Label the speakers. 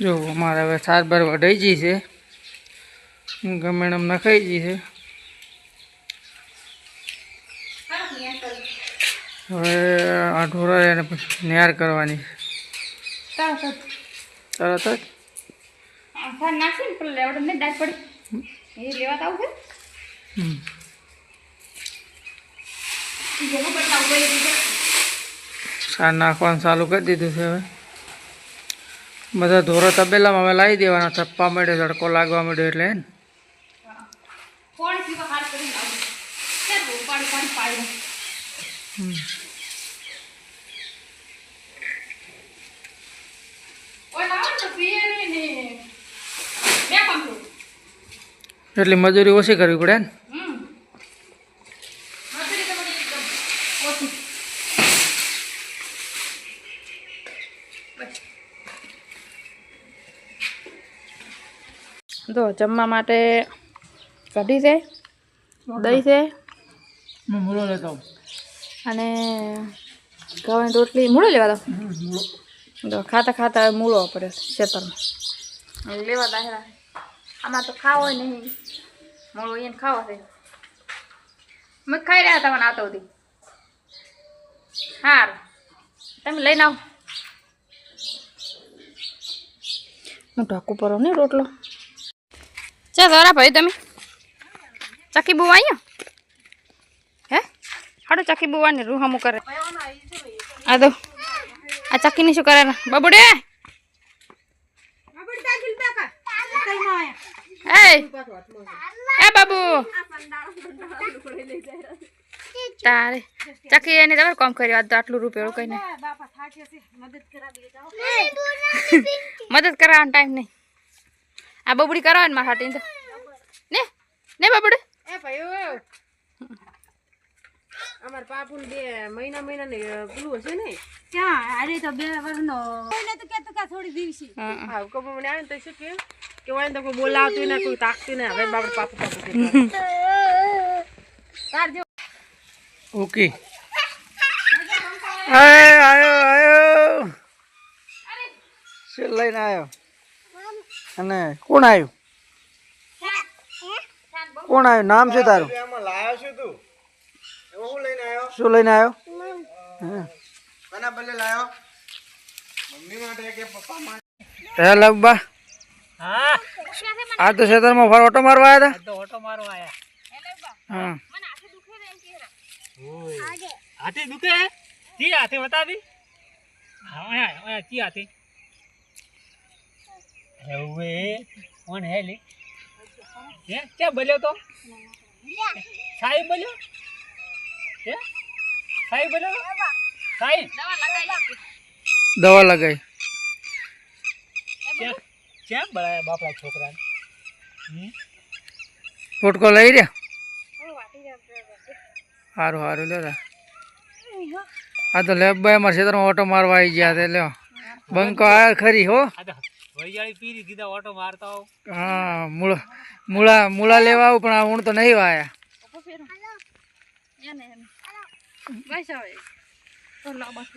Speaker 1: જો અમારે હવે સાત બાર વઢાઈ ગઈ છે. ગમે એમ નખાઈ ગઈ છે. હવે આ ઢોરા એને નિહાર કરવાની
Speaker 2: તરત
Speaker 1: જ? સાર નાખવાનું ચાલુ કરી દીધું છે હવે. બધા ઢોરો તબેલામાં અમે લાવી દેવાના થપ્પા મળ્યો તડકો લાગવા મળ્યો એટલે હે ને.
Speaker 2: કોણ પીવા હાર કરીને આવું ચાલ પાણી પાણી પાડી
Speaker 1: હમ.
Speaker 2: ઓય લાવો ને તો પીએ નહીં ને. બે કામ કરું
Speaker 1: એટલી મજૂરી ઓછી કરવી પડે ને
Speaker 2: હમ મજૂરી તમારી એકદમ ઓછી જો જમવા માટે કઢી છે દહીં છે.
Speaker 1: હું મૂળો લેતો.
Speaker 2: અને ઘઉંની રોટલી મૂળો લેવા દો. તો ખાતા ખાતા મૂળો પડે ખેતરમાં લેવા દાહેરા આમાં તો ખાવો નહીં. મૂળો એને ખાવો છે. મેં ખાઈ રહ્યા હતા મને આતો હતી સારું તમે લઈને આવો. હું ઢાકું પર નહીં રોટલો. ચાલ દોરા ભાઈ તમે? ચકી બુવા અહીંયા હે? હાડો ચકી બુવાને રૂહામું કરે. આ દો. આ ચકીની શું કરે? બબુડે! એ એ બાબુ! તારે. ચકી એને તમારે કામ કર્યું આજ તો આટલું રૂપિયા કઈ નહીં મદદ કરાવવાનો ટાઈમ નહીં. આ બબડી કરાવે ને મારા હાટી તો ને? ને બબડી?
Speaker 3: એ ભાઈ અમાર પાપુ બે મહિના મહિના ને પેલું હશે ને?
Speaker 2: હા
Speaker 3: હા. કબો મને આવે તો શું કે? કે ને તો કોઈ બોલાવતું ને કોઈ તાકતું ને હવે બાપડે પાપુ પાપુ કહેતા.
Speaker 1: ઓકે. આયો આયો આયો. શું લઈને આવ્યો અને કોણ આવ્યું? કોણ આવ્યું? નામ શું તારું? શું લઈને આવ્યો? હા. હે. લબ્બા આ તો ખેતરમાં ફર ઓટો મારવા આવ્યા હતા ઓટો મારવા આવ્યા હા.
Speaker 4: હાથી દુખે? જી હાથી બતાવી? હા જી હાથી? હવે કોણ હે લી? હે? ક્યાં બોલ્યો તો? સાઈ બોલ્યો? હે? સાઈ બોલ્યો? સાઈ?
Speaker 1: દવા લગાઈ.
Speaker 4: ક્યાં બળાયા બાપડા છોકરાને? હમ?
Speaker 1: ફોટકો લઈ રહ્યા સારું સારું લ્યો તા. આ તો લેબભાઈ અમારા ક્ષેત્રમાં ઓટો મારવા આવી ગયા તે લ્યો. બંકો આવ્યા ખરી હો.
Speaker 4: આ વૈયાળી પીરી કીધા ઓટો મારતા આવ.
Speaker 1: હા મૂળા મૂળા મૂળા લેવા આવું પણ આ ઊણ તો નહીં વાયા.
Speaker 2: બસ હવે. તો લો બસ